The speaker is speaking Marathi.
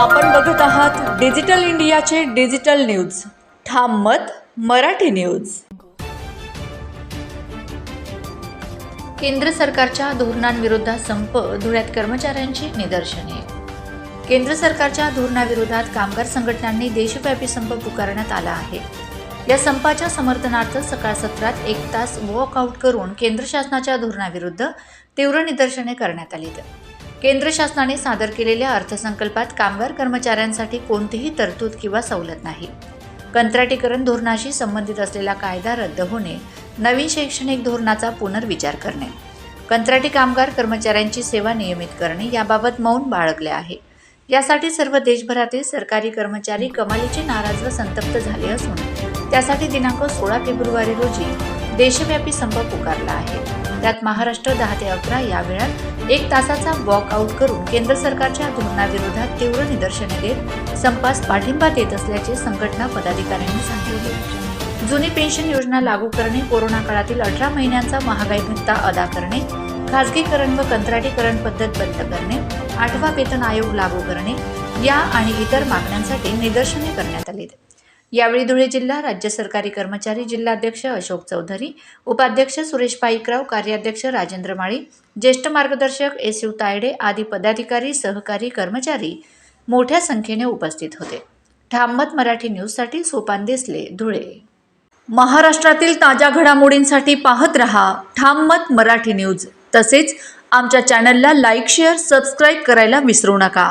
आपण बघत आहात डिजिटल इंडियाचे डिजिटल न्यूज. ठाम मत मराठी न्यूज. केंद्र सरकारच्या धोरणांविरोधात संप धुळ्यात कर्मचाऱ्यांची निदर्शने. केंद्र सरकारच्या धोरणाविरोधात कामगार संघटनांनी देशव्यापी संप पुकारण्यात आला आहे. या संपाच्या समर्थनार्थ सकाळ सत्रात एक तास वॉकआउट करून केंद्र शासनाच्या धोरणाविरुद्ध तीव्र निदर्शने करण्यात आली केंद्र शासनाने सादर केलेल्या अर्थसंकल्पात कामगार कर्मचाऱ्यांसाठी कोणतीही तरतूद किंवा सवलत नाही. कंत्राटीकरण धोरणाशी संबंधित असलेला कायदा रद्द होणे नवीन शैक्षणिक धोरणाचा पुनर्विचार करणे कंत्राटी कामगार कर्मचाऱ्यांची सेवा नियमित करणे याबाबत मौन बाळगले आहे. यासाठी सर्व देशभरातील सरकारी कर्मचारी कमालीचे नाराज व संतप्त झाले असून त्यासाठी दिनांक सोळा फेब्रुवारी रोजी देशव्यापी संप पुकारला आहे. त्यात महाराष्ट्र दहा ते अकरा या वेळात एक तासाचा वॉकआउट करून केंद्र सरकारच्या धोरणाविरोधात तीव्र निदर्शने देत संपास पाठिंबा देत असल्याचे संघटना पदाधिकाऱ्यांनी सांगितले. जुनी पेन्शन योजना लागू करणे कोरोना काळातील अठरा महिन्यांचा महागाई भत्ता अदा करणे खाजगीकरण व कंत्राटीकरण पद्धत बंद करणे आठवा वेतन आयोग लागू करणे या आणि इतर मागण्यांसाठी निदर्शने करण्यात आली यावेळी धुळे जिल्हा राज्य सरकारी कर्मचारी जिल्हाध्यक्ष अशोक चौधरी उपाध्यक्ष सुरेश पाईकराव कार्याध्यक्ष राजेंद्र माळी ज्येष्ठ मार्गदर्शक एस यू तायडे आदी पदाधिकारी सहकारी कर्मचारी मोठ्या संख्येने उपस्थित होते. ठाममत मराठी न्यूजसाठी सोपान देसले धुळे. महाराष्ट्रातील ताज्या घडामोडींसाठी पाहत रहा ठाममत मराठी न्यूज. तसेच आमच्या चॅनलला लाईक शेअर सबस्क्राईब करायला विसरू नका.